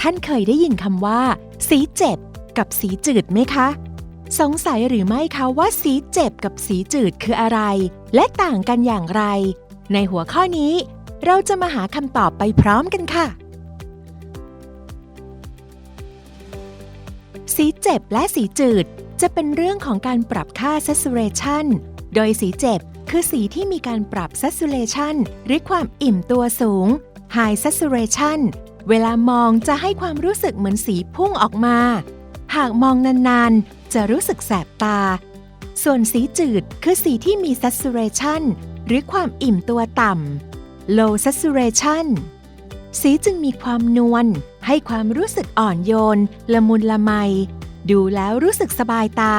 ท่านเคยได้ยินคำว่า สีเจ็บ กับสีจืดไหมคะ สงสัยหรือไม่คะว่าสีเจ็บกับสีจืดคืออะไร และต่างกันอย่างไร ในหัวข้อนี้ เราจะมาหาคำตอบไปพร้อมกันค่ะ สีเจ็บและสีจืดจะเป็นเรื่องของการปรับค่า saturation โดยสีเจ็บคือสีที่มีการปรับ saturation หรือความอิ่มตัวสูง high saturation เวลามองจะให้ความรู้สึกเหมือนสีพุ่งออกมา หากมองนานๆ จะรู้สึกแสบตา ส่วนสีจืดคือสีที่มี saturation หรือความอิ่มตัวต่ำ low saturation สีจึงมีความนวล ให้ความรู้สึกอ่อนโยน ละมุนละไม ดูแล้วรู้สึกสบายตา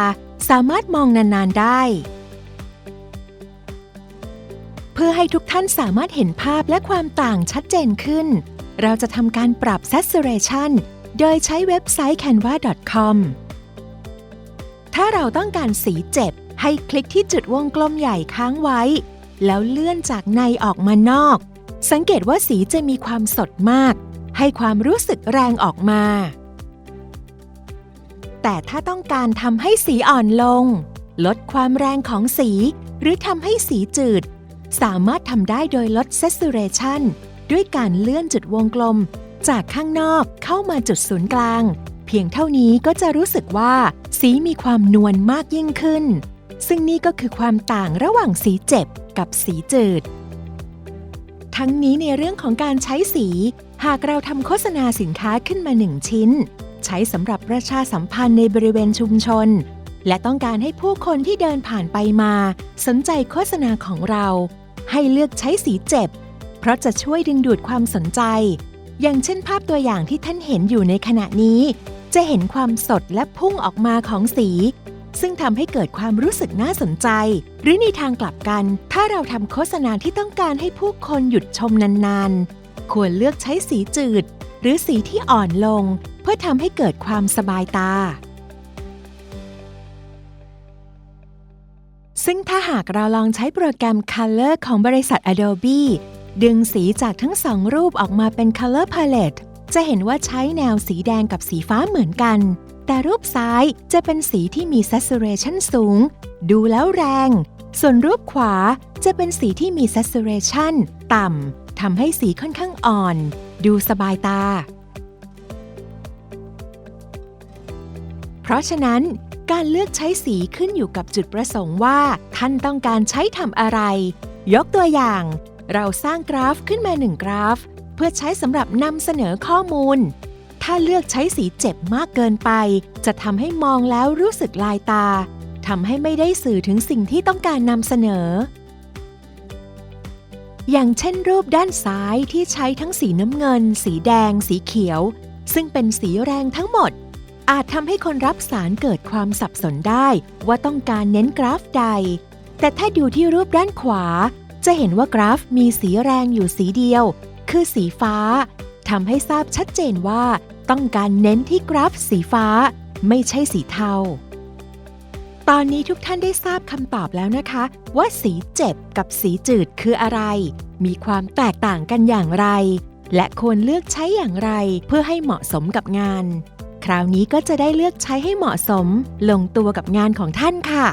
สามารถมองนานๆได้ เพื่อให้ทุกท่านสามารถเห็นภาพและความต่างชัดเจนขึ้น เราจะทำการปรับ saturation โดยใช้เว็บไซต์ canva.com ถ้าเราต้องการสีเจ็บ ให้คลิกที่จุดวงกลมใหญ่ค้างไว้ แล้วเลื่อนจากในออกมานอก สังเกตว่าสีจะมีความสดมาก ให้ความรู้สึกแรงออกมา แต่ถ้าต้องการทำให้สีอ่อนลง ลดความแรงของสี หรือทำให้สีจืด สามารถทำได้โดยลด saturation ด้วยการเลื่อนจุดวงกลม จากข้างนอกเข้ามาจุดศูนย์กลาง เพียงเท่านี้ก็จะรู้สึกว่า สีมีความนวลมากยิ่งขึ้น ซึ่งนี่ก็คือความต่างระหว่างสีเจ็บกับสีจืด ทั้งนี้ในเรื่องของการใช้สี หากเราทำโฆษณาสินค้าขึ้นมาหนึ่งชิ้น ใช้สำหรับประชาสัมพันธ์ในบริเวณชุมชน และต้องการให้ผู้คนที่เดินผ่านไปมา สนใจโฆษณาของเรา ให้เลือกใช้สีเจ็บ เพราะจะช่วยดึงดูดความสนใจ อย่างเช่นภาพตัวอย่างที่ท่านเห็นอยู่ในขณะนี้ จะเห็นความสดและพุ่งออกมาของสี ซึ่งทำให้เกิดความรู้สึกน่าสนใจ หรือในทางกลับกัน ถ้าเราทำโฆษณาที่ต้องการให้ผู้คนหยุดชมนานๆ ควรเลือกใช้สีจืด หรือสีที่อ่อนลง เพื่อทำให้เกิดความสบายตาซึ่งถ้าหากเราลองใช้โปรแกรม Color ของบริษัท Adobe ดึงสีจากทั้งสองรูปออกมาเป็น Color Palette จะเห็นว่าใช้แนวสีแดงกับสีฟ้าเหมือนกัน แต่รูปซ้ายจะเป็นสีที่มี saturation สูง ดูแล้วแรง ส่วนรูปขวาจะเป็นสีที่มี saturation ต่ำทำให้สีค่อนข้างอ่อน ดูสบายตา เพราะฉะนั้นการเลือกใช้สีขึ้นอยู่กับจุดประสงค์ว่า ท่านต้องการใช้ทำอะไร ยกตัวอย่าง เราสร้างกราฟขึ้นมาหนึ่งกราฟ เพื่อใช้สำหรับนำเสนอข้อมูล ถ้าเลือกใช้สีเจ็บมากเกินไป จะทำให้มองแล้วรู้สึกลายตาทำให้ไม่ได้สื่อถึงสิ่งที่ต้องการนำเสนอ อย่างเช่นรูปด้านซ้ายที่ใช้ทั้งสีน้ำเงิน สีแดง สีเขียว ซึ่งเป็นสีแรงทั้งหมด อาจทำให้คนรับสารเกิดความสับสนได้ว่าต้องการเน้นกราฟใด แต่ถ้าดูที่รูปด้านขวา จะเห็นว่ากราฟมีสีแรงอยู่สีเดียว คือสีฟ้าทำให้ทราบชัดเจนว่า ต้องการเน้นที่กราฟสีฟ้า ไม่ใช่สีเทา ตอนนี้ทุกท่านได้ทราบคำตอบแล้วนะคะ ว่าสีเจ็บกับสีจืดคืออะไร มีความแตกต่างกันอย่างไร และควรเลือกใช้อย่างไรเพื่อให้เหมาะสมกับงาน คราวนี้ก็จะได้เลือกใช้ให้เหมาะสม ลงตัวกับงานของท่านค่ะ